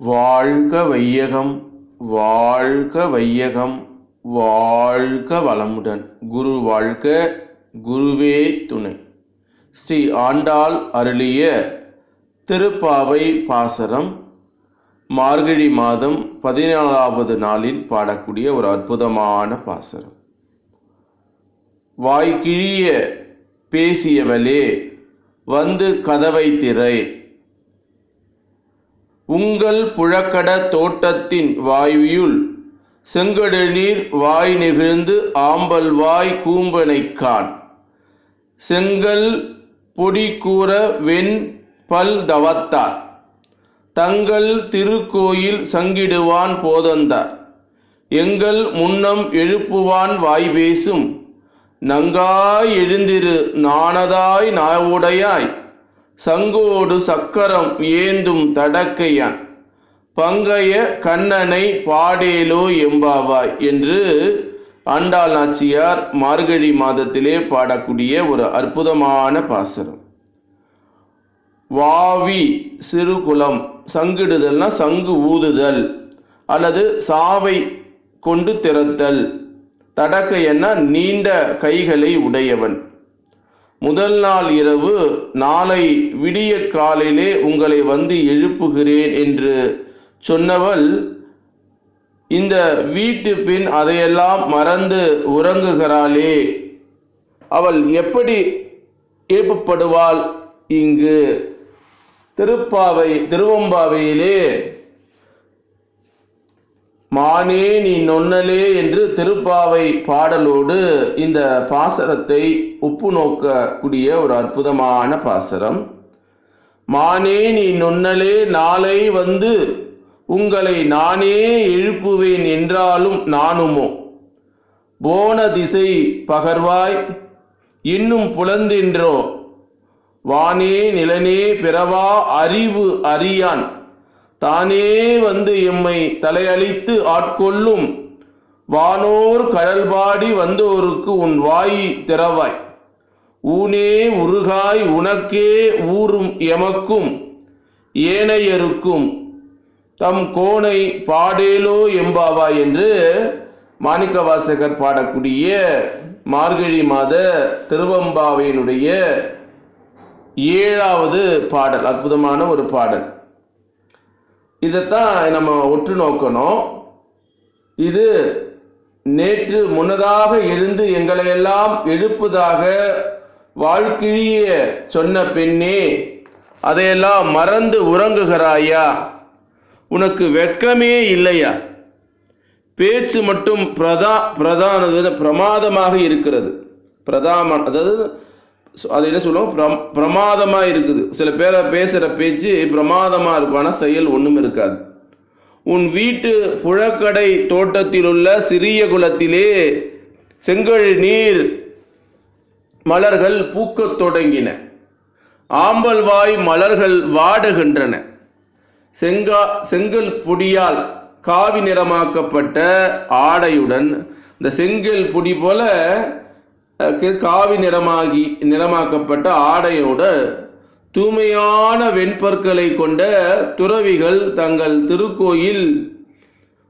வாழ்க வையகம் வாழ்க வையகம் வாழ்க வளமுடன். குரு வாழ்க குருவே துணை. ஸ்ரீ ஆண்டாள் அருளிய திருப்பாவை பாசரம் மார்கழி மாதம் பதினாலாவது நாளில் பாடக்கூடிய ஒரு அற்புதமான பாசரம். வாய்க்கிழிய பேசியவளே வந்து கதவை திரை உங்கள் புழக்கட தோட்டத்தின் வாயுயுள் செங்கடநீர் வாய் நெகிழ்ந்து ஆம்பல் வாய் கூம்பனைக்கான் செங்கல் பொடி கூற வெண் பல் தவத்தார். தங்கள் திருக்கோயில் சங்கிடுவான் போதந்தார். எங்கள் முன்னம் எழுப்புவான் வாய் பேசும். நங்காய் எழுந்திரு நாணதாய் நாவுடையாய். சங்கோடு சக்கரம் ஏந்தும் தடக்கையான். பங்கைய கண்ணனை பாடேலோ எம்பாவாய் என்று ஆண்டாள் நாச்சியார் மார்கழி மாதத்திலே பாடக்கூடிய ஒரு அற்புதமான பாசனம் வாவி சிறுகுலம் சங்கிடுதல்னா சங்கு ஊதுதல் அல்லது சாவை கொண்டு திறத்தல் தடக்கையன்னா நீண்ட கைகளை உடையவன். முதல் நாள் இரவு நாளை விடிய காலையிலே உங்களை வந்து எழுப்புகிறேன் என்று சொன்னவள் இந்த வீட்டு பின் அதையெல்லாம் மறந்து உறங்குகிறாளே அவள் எப்படி எழுப்பப்படுவாள் இங்கு? திருப்பாவை திருவம்பாவையிலே மானே நீ நொன்னலே என்று திருப்பாவை பாடலோடு இந்த பாசரத்தை உப்பு நோக்கக்கூடிய ஒரு அற்புதமான பாசரம் மானே நீ நொன்னலே நாளை வந்து உங்களை நானே எழுப்புவேன் என்றாலும் நானுமோ? போன திசை பகர்வாய் இன்னும் புலந்தின்றோ? வானே நிலனே பிறவா அறிவு அறியான். தானே வந்து எம்மை தலையளித்து ஆட்கொள்ளும் வானோர் கடல்பாடி வந்தோருக்கு உன் வாய் திறவாய். ஊனே உருகாய் உனக்கே ஊறும் எமக்கும் ஏனையருக்கும். தம் கோணை பாடேலோ எம்பாவா என்று மாணிக்கவாசகர் பாடக்கூடிய மார்கழி மாத திருவம்பாவையினுடைய ஏழாவது பாடல் அற்புதமான ஒரு பாடல். இதைத்தான் நம்ம உற்று நோக்கணும். இது நேற்று முன்னதாக எழுந்து எங்களையெல்லாம் எழுப்புதாக வாழ்க்கிழிய சொன்ன பெண்ணே அதையெல்லாம் மறந்து உறங்குகிறாயா? உனக்கு வெட்கமே இல்லையா? பேச்சு மட்டும் பிரதா பிரதான பிரமாதமாக இருக்கிறது. பிரதாம அதாவது அது என்ன சொல்லுவோம் பிரம் பிரமாதமா இருக்குது. சில பேரை பேசுற பேச்சு பிரமாதமா இருக்கும். ஆனா செயல் ஒண்ணும் இருக்காது. உன் வீட்டு புழக்கடை தோட்டத்தில் உள்ள சிறிய குளத்திலே செங்கல் நீர் மலர்கள் பூக்கத் தொடங்கின. ஆம்பல்வாய் மலர்கள் வாடுகின்றன. செங்கா செங்கல் பொடியால் காவி நிறமாக்கப்பட்ட ஆடையுடன் இந்த செங்கல் பொடி போல காவி நிறமாகி நிறமாக்கப்பட்ட ஆடையோட தூய்மையான வெண்பற்களை கொண்ட துறவிகள் தங்கள் திருக்கோயில்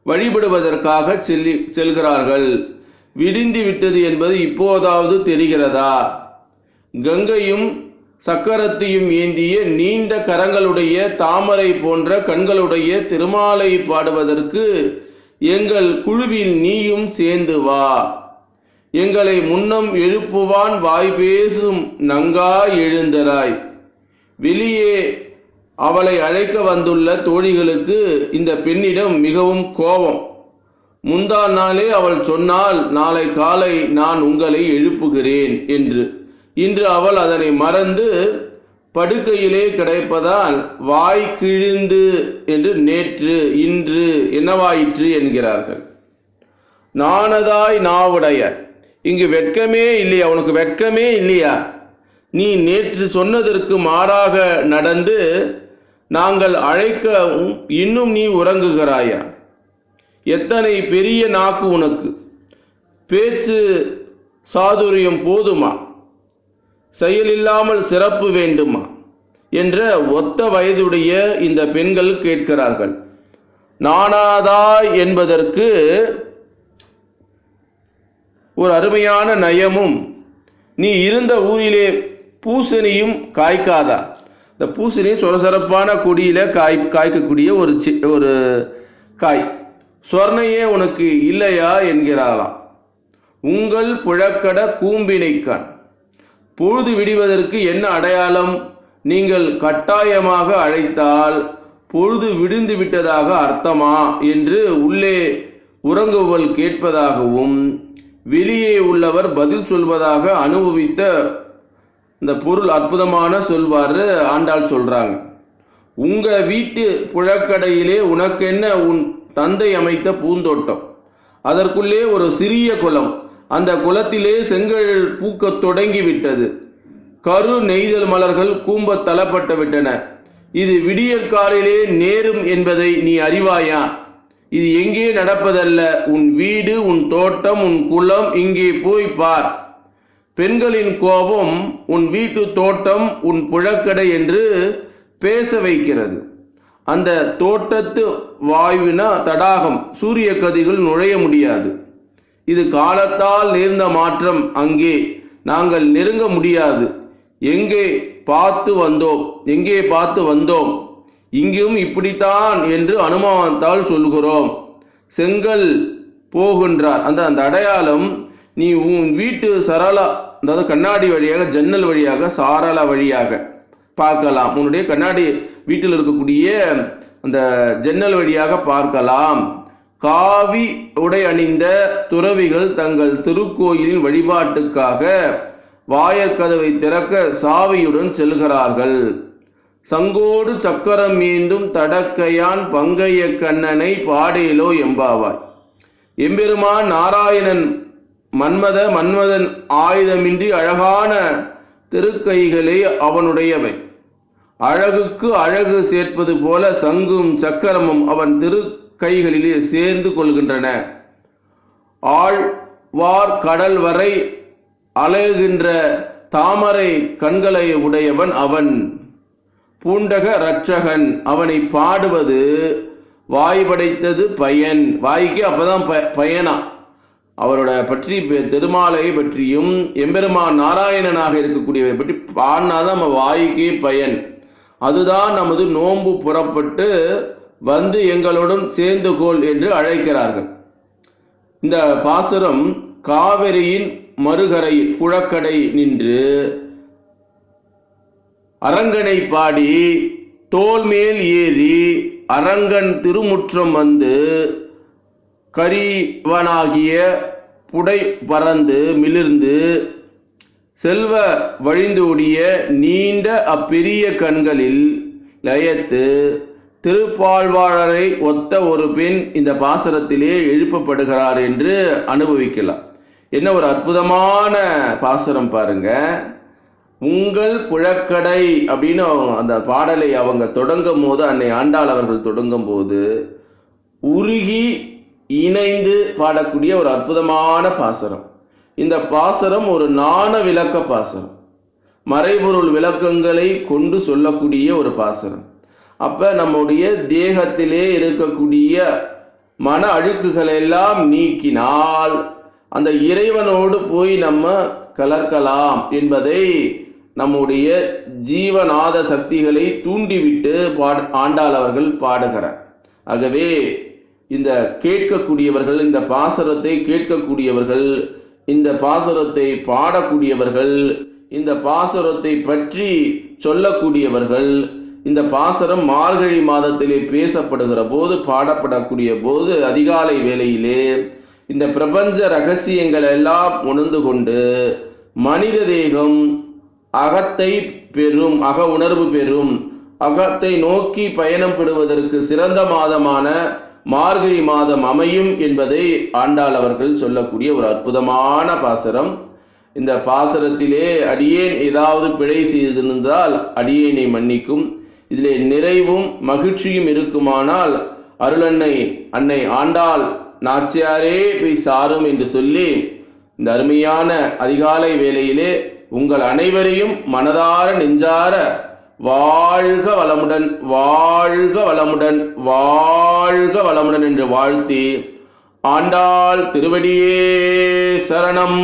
வழிபடுவதற்காக செல்லி செல்கிறார்கள். விடிந்து விட்டது என்பது இப்போதாவது தெரிகிறதா? கங்கையும் சக்கரத்தையும் ஏந்திய நீண்ட கரங்களுடைய தாமரை போன்ற கண்களுடைய திருமாலை பாடுவதற்கு எங்கள் குழுவில் நீயும் சேர்ந்து வா. எங்களை முன்னம் எழுப்புவான் வாய் பேசும் நங்காய் எழுந்தராய். வெளியே அவளை அழைக்க வந்துள்ள தோழிகளுக்கு இந்த பெண்ணிடம் மிகவும் கோபம். முந்தா நாளே அவள் சொன்னால் நாளை காலை நான் உங்களை எழுப்புகிறேன் என்று. இன்று அவள் அதனை மறந்து படுக்கையிலே கிடைப்பதால் வாய் கிழிந்து என்று நேற்று இன்று என்னவாயிற்று என்கிறார்கள். நாணதாய் நாவுடைய இங்கு வெட்கமே இல்லையா? உனக்கு வெட்கமே இல்லையா? நீ நேற்று சொன்னதற்கு மாறாக நடந்து நாங்கள் அழைக்க இன்னும் நீ உறங்குகிறாயா? எத்தனை பெரிய நாக்கு உனக்கு? பேச்சு சாதுரியம் போதுமா? செயலில்லாமல் சிறப்பு வேண்டுமா? என்ற ஒத்த வயதுடைய இந்த பெண்கள் கேட்கிறார்கள். நானாதா என்பதற்கு ஒரு அருமையான நயமும் நீ இருந்த ஊரிலே பூசணியும் காய்க்காதா? இந்த பூசணி சொரசொரப்பான கொடியில் காய் காய்க்கக்கூடிய ஒரு சி- ஒரு காய். சொர்ணையே உனக்கு இல்லையா என்கிறாளாம். உங்கள் புழக்கட கூம்பினைக்கான் பொழுது விடுவதற்கு என்ன அடையாளம்? நீங்கள் கட்டாயமாக அழைத்தால் பொழுது விடிந்து விட்டதாக அர்த்தமா? என்று உள்ளே உறங்குவல் கேட்பதாகவும் வெளியே உள்ளவர் பதில் சொல்வதாக அனுபவித்த இந்த பொருள் அற்புதமான சொல்வாரு ஆண்டாள் சொல்றாங்க. உங்க வீட்டு புழக்கடையிலே உனக்கென்ன உன் தந்தை அமைத்த பூந்தோட்டம்? அதற்குள்ளே ஒரு சிறிய குளம். அந்த குளத்திலே செங்கல் பூக்கத் தொடங்கி விட்டது கரு நெய்தல் மலர்கள் கூம்பத் தளப்பட்டு விட்டன. இது விடியற்காலிலே நேரும் என்பதை நீ அறிவாயா? இது எங்கே நடப்பதல்ல? உன் வீடு உன் தோட்டம் உன் குளம் இங்கே போய் பார். பெண்களின் கோபம் உன் வீட்டு தோட்டம் உன் புழக்கடை என்று பேச வைக்கிறது. அந்த தோட்டத்து வாயுவினா தடாகம் சூரிய கதிகள் நுழைய முடியாது. இது காலத்தால் நேர்ந்த மாற்றம் அங்கே. நாங்கள் நெருங்க முடியாது. எங்கே பார்த்து வந்தோம்? எங்கே பார்த்து வந்தோம்? இங்கும் இப்படித்தான் என்று அனுமானத்தால் சொல்கிறோம் செங்கல் போகின்றார். அந்த அந்த அடையாளம் நீ உன் வீட்டு சரளா அதாவது கண்ணாடி வழியாக ஜன்னல் வழியாக சாரளா வழியாக பார்க்கலாம். உன்னுடைய கண்ணாடி வீட்டில் இருக்கக்கூடிய அந்த ஜன்னல் வழியாக பார்க்கலாம். காவி உடை அணிந்த துறவிகள் தங்கள் திருக்கோயிலின் வழிபாட்டுக்காக வாயற்கதவை திறக்க சாவியுடன் செல்கிறார்கள். சங்கோடு சக்கரம் மீண்டும் தடக்கையான் பங்கைய கண்ணனை பாடேலோ எம்பாவாய். எம்பெருமான் நாராயணன் மன்மத மன்மதன் ஆயுதமின்றி அழகான திருக்கைகளே அவனுடையவை. அழகுக்கு அழகு சேர்ப்பது போல சங்கும் சக்கரமும் அவன் திருக்கைகளிலே சேர்ந்து கொள்கின்றன. ஆழ்வார் கடல் வரை அலைகின்ற தாமரை கண்களை உடையவன் அவன். பூண்டக ரட்சகன் அவனை பாடுவது வாய் படைத்தது பயன். வாய்க்கு அப்போதான் ப- பயனா. அவரோட பற்றி பெ- திருமாலை பற்றியும் எம்பெருமான் நாராயணனாக இருக்கக்கூடியவை பற்றி பாடினாதான் நம்ம வாய்க்கே பயன். அதுதான் நமது நோன்பு புறப்பட்டு வந்து எங்களுடன் சேர்ந்து கொள் என்று அழைக்கிறார்கள். இந்த பாசுரம் காவிரியின் மறுகரையில் புழக்கடை நின்று அரங்கனை பாடி தோல் மேல் ஏறி அரங்கன் திருமுற்றம் வந்து கரிவனாகிய புடை பறந்து மிளிர்ந்து செல்வ வழிந்தோடிய நீண்ட அப்பெரிய கண்களில் லயத்து திருப்பாழ்வாளரை ஒத்த ஒரு பெண் இந்த பாசரத்திலே எழுப்பப்படுகிறார் என்று அனுபவிக்கலாம். என்ன ஒரு அற்புதமான பாசரம் பாருங்கள் உங்கள் புழக்கடை அப்படின்னு அவங்க அந்த பாடலை அவங்க தொடங்கும் போது அன்னை ஆண்டாள் அவர்கள் தொடங்கும் போது உருகி இணைந்து பாடக்கூடிய ஒரு அற்புதமான பாசரம். இந்த பாசரம் ஒரு நாண விளக்க பாசரம். மறைபொருள் விளக்கங்களை கொண்டு சொல்லக்கூடிய ஒரு பாசரம். அப்போ நம்முடைய தேகத்திலே இருக்கக்கூடிய மன அழுக்குகளை எல்லாம் நீக்கினால் அந்த இறைவனோடு போய் நம்ம கலர்க்கலாம் என்பதை நம்முடைய ஜீவநாத சக்திகளை தூண்டிவிட்டு பாட ஆண்டாள் அவர்கள் பாடுகிறார். ஆகவே இந்த கேட்கக்கூடியவர்கள் இந்த பாசுரத்தை கேட்கக்கூடியவர்கள் இந்த பாசுரத்தை பாடக்கூடியவர்கள் இந்த பாசுரத்தை பற்றி சொல்லக்கூடியவர்கள் இந்த பாசுரம் மார்கழி மாதத்திலே பேசப்படுகிற போது பாடப்படக்கூடிய போது அதிகாலை வேளையிலே இந்த பிரபஞ்ச ரகசியங்கள் எல்லாம் உணர்ந்து கொண்டு மனித தேகம் அகத்தை பெறும் அக உணர்வு பெறும். அகத்தை நோக்கி பயணம் பெறுவதற்கு சிறந்த மாதமான மார்கழி மாதம் அமையும் என்பதை ஆண்டாள் அவர்கள் சொல்லக்கூடிய ஒரு அற்புதமான பாசரம். இந்த பாசரத்திலே அடியேன் ஏதாவது பிழை செய்திருந்தால் அடியேனை மன்னிக்கும். இதிலே நிறைவும் மகிழ்ச்சியும் இருக்குமானால் அருளன்னை அன்னை ஆண்டாள் நாச்சியாரே போய் சாரும் என்று சொல்லி இந்த அருமையான அதிகாலை வேளையிலே உங்கள் அனைவரையும் மனதார நெஞ்சார வாழ்க வளமுடன் வாழ்க வளமுடன் வாழ்க வளமுடன் என்று வாழ்த்தி ஆண்டாள் திருவடியே சரணம்.